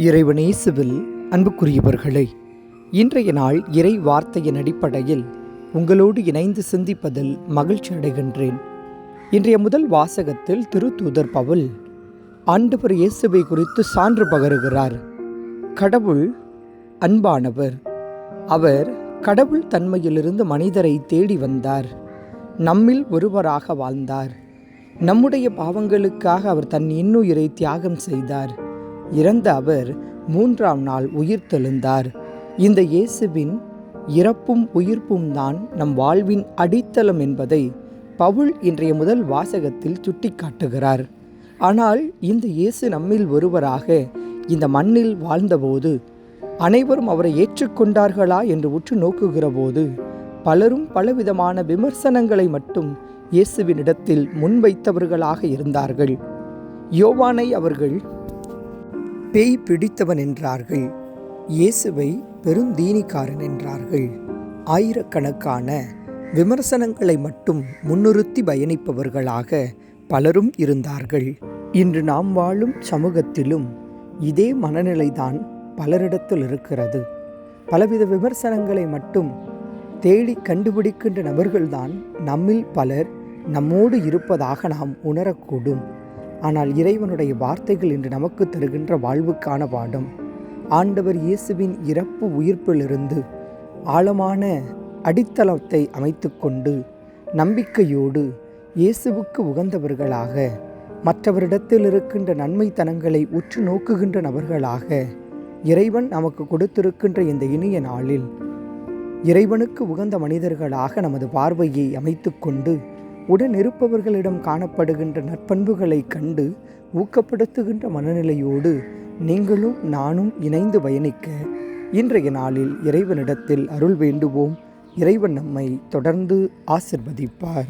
இறைவனேசுவில் அன்புக்குரியவர்களே இன்றைய நாள் இறை வார்த்தையின் அடிப்படையில் உங்களோடு இணைந்து சிந்திப்பதில் மகிழ்ச்சி அடைகின்றேன். இன்றைய முதல் வாசகத்தில் திருத்தூதர் பவுல் ஆண்டவர் இயேசுவை குறித்து சான்று பகருகிறார். கடவுள் அன்பானவர் அவர் கடவுள் தன்மையிலிருந்து மனிதரை தேடி வந்தார். நம்மில் ஒருவராக வாழ்ந்தார். நம்முடைய பாவங்களுக்காக அவர் தன் இன்னுயிரை தியாகம் செய்தார். இறந்த அவர் மூன்றாம் நாள் உயிர் தெழுந்தார். இந்த இயேசுவின் இறப்பும் உயிர்ப்பும் தான் நம் வாழ்வின் அடித்தளம் என்பதை பவுல் இன்றைய முதல் வாசகத்தில் சுட்டிக்காட்டுகிறார். ஆனால் இந்த இயேசு நம்மில் ஒருவராக இந்த மண்ணில் வாழ்ந்தபோது அனைவரும் அவரை ஏற்றுக்கொண்டார்களா என்று உற்று நோக்குகிற போது பலரும் பலவிதமான விமர்சனங்களை மட்டும் இயேசுவினிடத்தில் முன்வைத்தவர்களாக இருந்தார்கள். யோவானை அவர்கள் பேய் பிடித்தவன் என்றார்கள். இயேசுவை பெருந்தீனிக்காரன் என்றார்கள். ஆயிரக்கணக்கான விமர்சனங்களை மட்டும் முன்னிறுத்தி பயணிப்பவர்களாக பலரும் இருந்தார்கள். இன்று நாம் வாழும் சமூகத்திலும் இதே மனநிலைதான் பலரிடத்தில் இருக்கிறது. பலவித விமர்சனங்களை மட்டும் தேடி கண்டுபிடிக்கின்ற நபர்கள்தான் நம்மில் பலர் நம்மோடு இருப்பதாக நாம் உணரக்கூடும். ஆனால் இறைவனுடைய வார்த்தைகள் இன்று நமக்கு தருகின்ற வாழ்வுக்கான பாடம். ஆண்டவர் இயேசுவின் இறப்பு உயிர்ப்பிலிருந்து ஆழமான அடித்தளத்தை அமைத்துக்கொண்டு நம்பிக்கையோடு இயேசுவுக்கு உகந்தவர்களாக மற்றவரிடத்தில் இருக்கின்ற நன்மைத்தனங்களை உற்று நோக்குகின்ற நபர்களாக இறைவன் நமக்கு கொடுத்திருக்கின்ற இந்த இனிய நாளில் இறைவனுக்கு உகந்த மனிதர்களாக நமது பார்வையை அமைத்துக்கொண்டு உடன் இருப்பவர்களிடம் காணப்படுகின்ற நற்பண்புகளை கண்டு ஊக்கப்படுத்துகின்ற மனநிலையோடு நீங்களும் நானும் இணைந்து பயணிக்க இன்றைய நாளில் இறைவனிடத்தில் அருள் வேண்டுவோம். இறைவன் நம்மை தொடர்ந்து ஆசிர்வதிப்பார்.